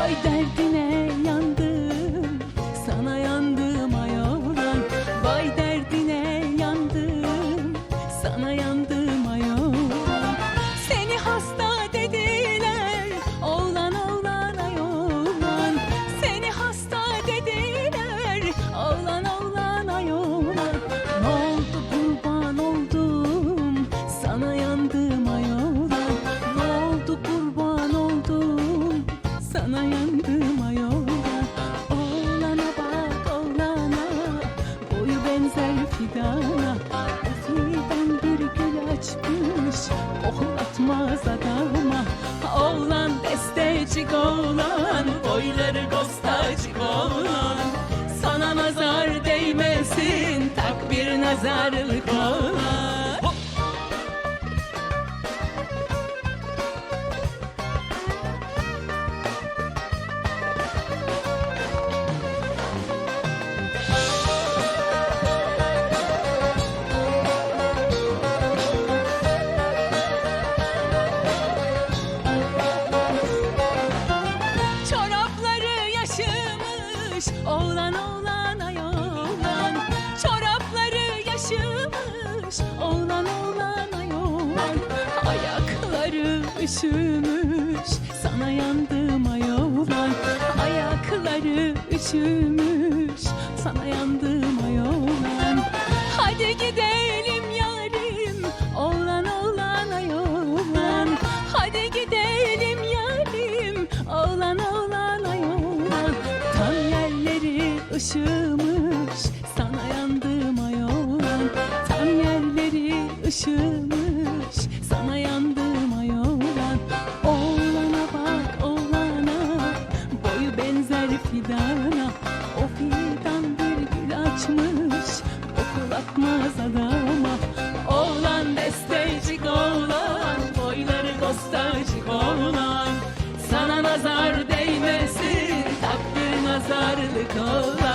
koy derdine. postacık olan Boyları postacık olan. Sana nazar değmesin Tak bir nazarlık olan. Yaşımış Oğlan oğlan ay oğlan Çorapları yaşımış Oğlan oğlan ay oğlan Ayakları üşümüş Sana yandım ay oğlan Ayakları üşümüş Sana yandım ışımış Sana yandım ay oğlan Tam yerleri ışımış Sana yandım ay oğlan Oğlana bak oğlana. Boyu benzer fidana. O fidan bir gül açmış. Okul atmaz adama. Oğlan bestecik oğlan. Boyları kostacık oğlan. Sana nazar değmesin. Takdir nazarlık oğlan